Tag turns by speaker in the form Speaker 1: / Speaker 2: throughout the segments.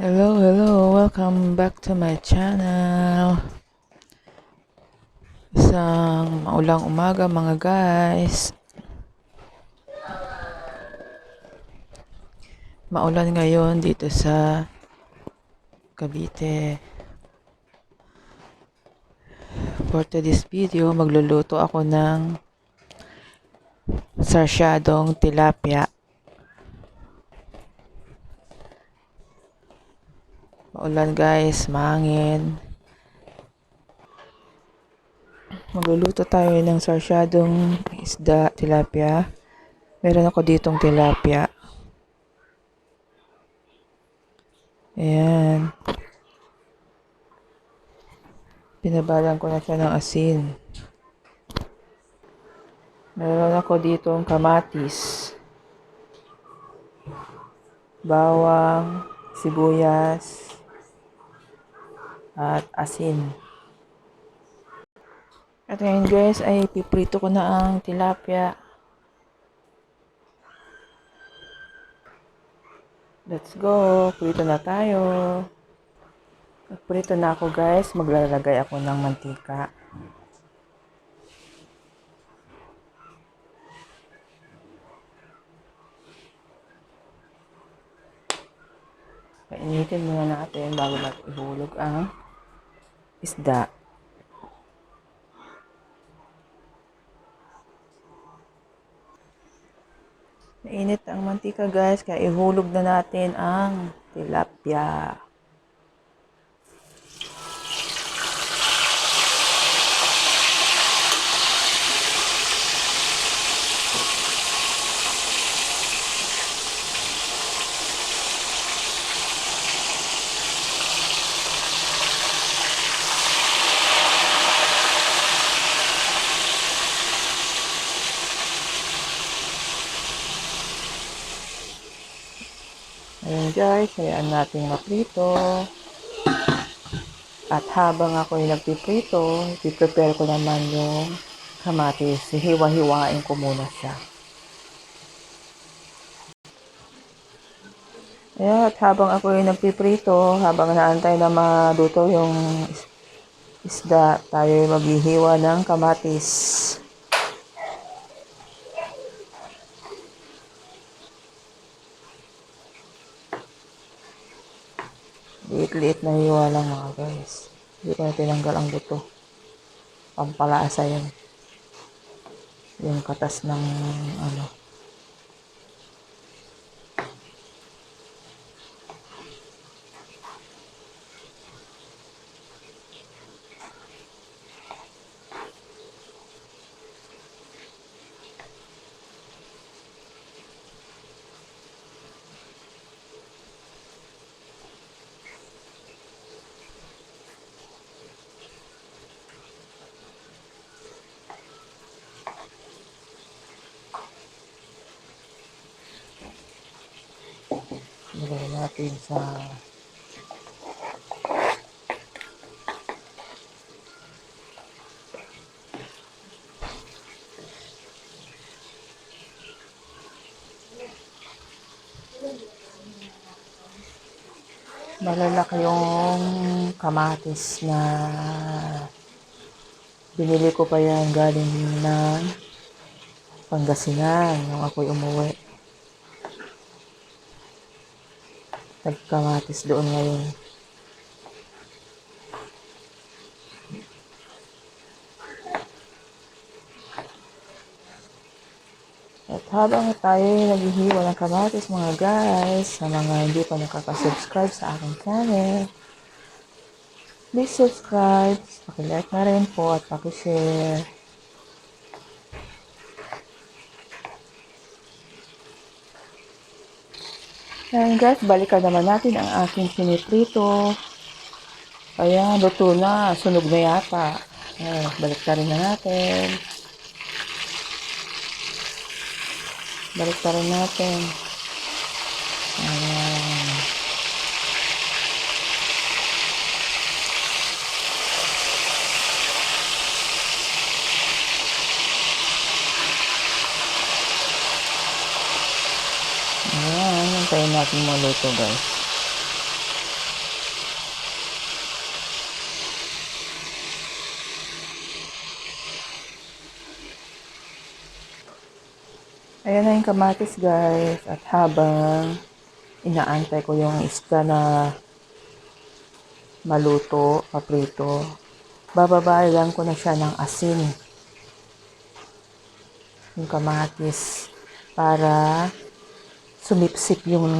Speaker 1: Hello, hello. Welcome back to my channel. Isang maulang umaga mga guys. Maulan ngayon dito sa Cavite. For today's video, magluluto ako ng sarsyadong tilapia. Maulan guys, mahangin. Magluluto tayo ng sarsyadong isda, tilapia. Meron ako ditong tilapia. Ayan. Pinabalan ko na siya ng asin. Meron ako ditong kamatis. Bawang, sibuyas, at asin. At ngayon guys ay piprito ko na ang tilapia. Let's go. Prito na tayo. Prito na ako guys. Maglalagay ako ng mantika. Painitin muna natin bago natin ihulog ang isda. Mainit ang mantika guys, kaya ihulog na natin ang tilapia. Ayan guys, hayaan natin maprito. At habang ako ay nagpiprito, ipiprepare ko naman yung kamatis. Hiwa-hiwain ko muna siya. Ayan, at habang ako ay nagpiprito, habang naantay na maluto yung is- isda, tayo ay maghihiwa ng kamatis. Liit-liit na hiwa lang mga guys. Hindi ko na tinanggal ang buto. Pampalasa yun. Yung katas ng ano. Natin sa malalaki yung kamatis na binili ko pa yan galing ng Pangasinan nung ako'y umuwi. Nagkamatis doon ngayon. At habang tayo naghihiwa ng kamatis mga guys, sa mga hindi pa nakaka-subscribe sa aking channel, please subscribe, pakilike na rin po at pakishare. Ayan guys, balikan naman natin ang aking siniprito. Ayan, luto na. Sunog na yata. Ayan, balik rin na natin. Balik natin. natin maluto guys. Ayan na yung kamatis guys. At habang inaantay ko yung isda na maluto, paprito, bababae lang ko na siya ng asin. Yung kamatis para sumipsip yung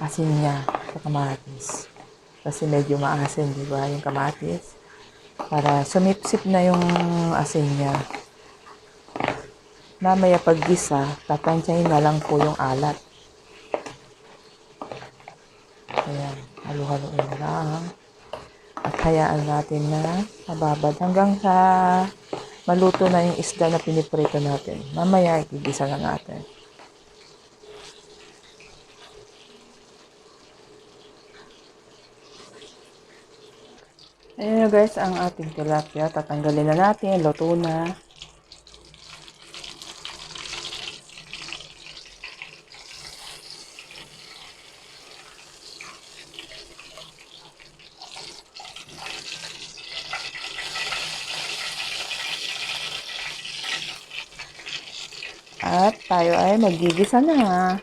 Speaker 1: asin niya sa kamatis. Kasi medyo maasin, di ba, yung kamatis. Para sumipsip na yung asin niya. Mamaya pag gisa, tatansyahin na lang po yung alat. Ayan, halo-haloin lang. At hayaan natin na mababad hanggang sa maluto na yung isda na piniprito natin. Mamaya igigisa na natin. Ayan na guys, ang ating tilapia. Tatanggalin na natin. Luto na. At tayo ay magigisa na.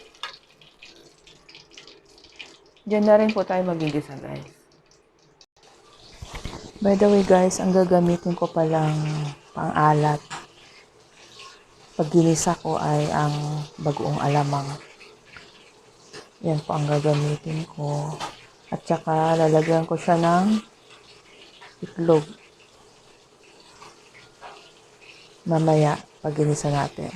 Speaker 1: Diyan na rin po tayo magigisa guys. By the way guys, ang gagamitin ko palang pang-alat pag ginisa ko ay ang bagoong alamang. Yan po ang gagamitin ko. At saka lalagyan ko siya ng itlog. Mamaya pag ginisa natin.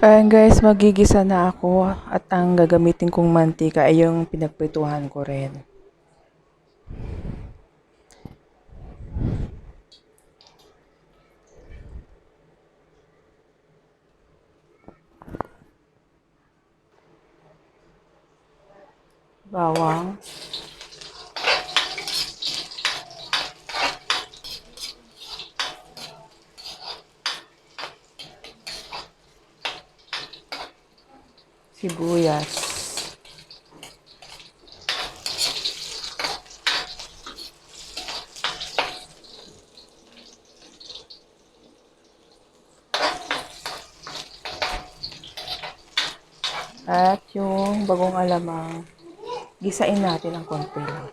Speaker 1: Ayan guys, magigisa na ako at ang gagamitin kong mantika ay yung pinagprituhan ko rin. Bawang. Sibuyas. At yung bagong alamang, gisain natin ang konti lang.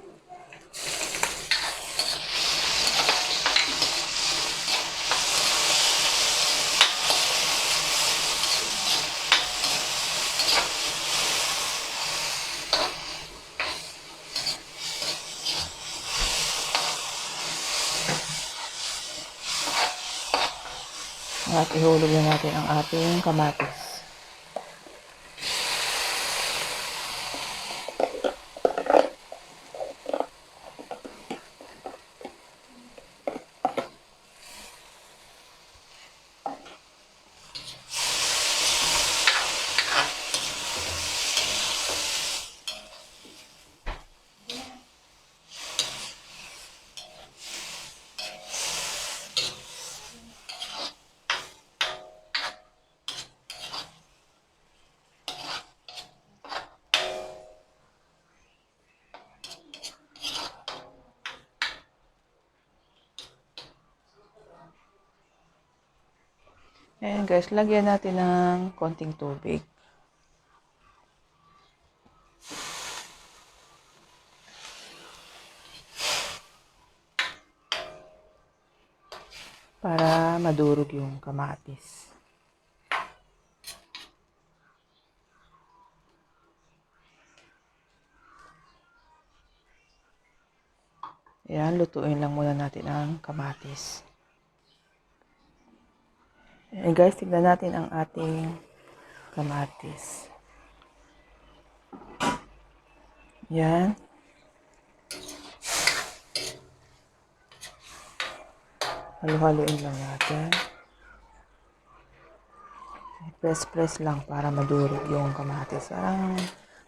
Speaker 1: At ihulog na natin ang ating kamatis. Ayan guys, lagyan natin ng konting tubig. Para madurog yung kamatis. Ayan, lutuin lang muna natin ang kamatis. Ayan guys, tignan natin ang ating kamatis. Yan. Halo-haloin lang natin. Press-press lang para madurog yung kamatis. Parang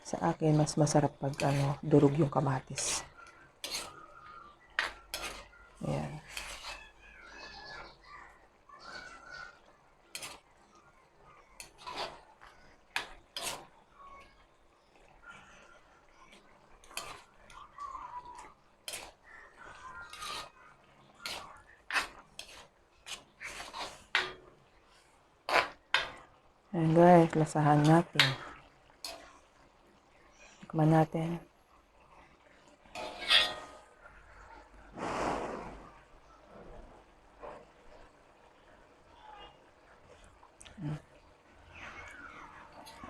Speaker 1: sa akin, mas masarap pag ano, durog yung kamatis. Ayan. Ayan guys, lasahan natin. Tikman natin.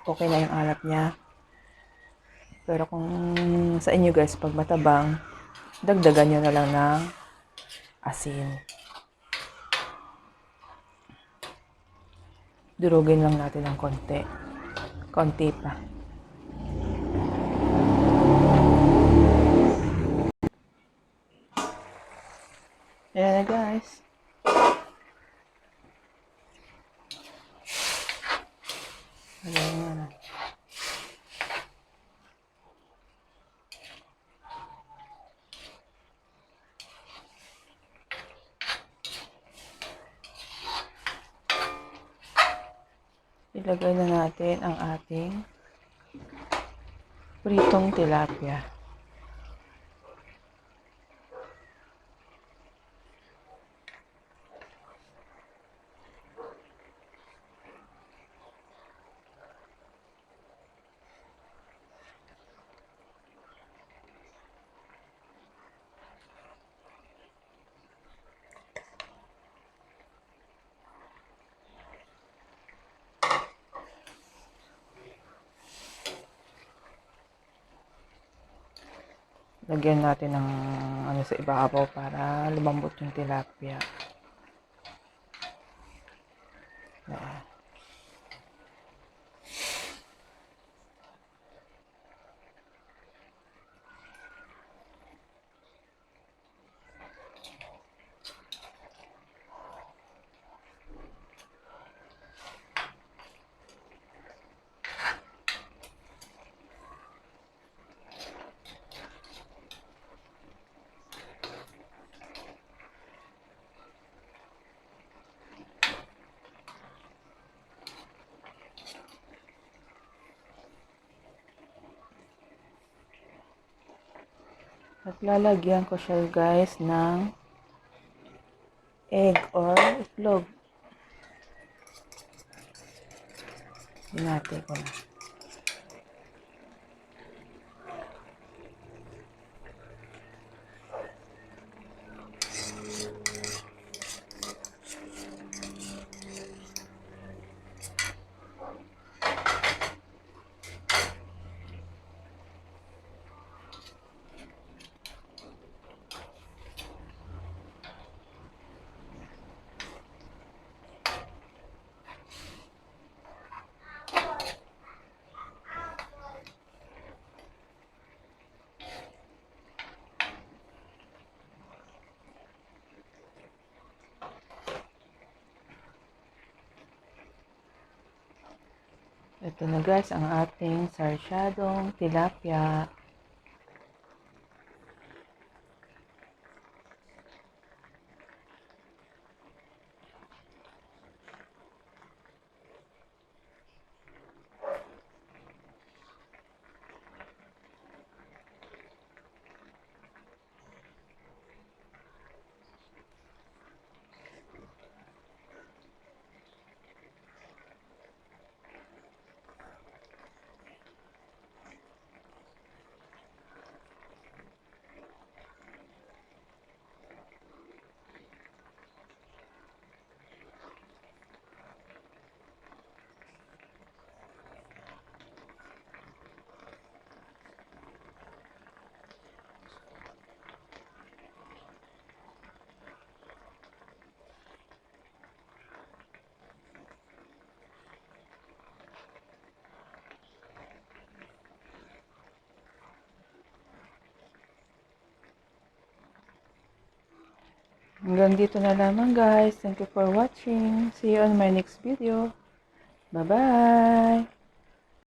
Speaker 1: Okay na yung alat niya. Pero kung sa inyo guys, pag matabang, dagdagan nyo na lang ng asin. Durugin lang natin ng konti. Konti pa. Ayan guys. Ayan na. Ilagay na natin ang ating pritong tilapia. Lagyan natin ng ano sa ibabaw para lumambot yung tilapia. At lalagyan ko siya guys ng egg or itlog. Binati ko na. Ito na guys ang ating sarsyadong tilapia. Hanggang dito na lamang guys. Thank you for watching. See you on my next video. Bye-bye!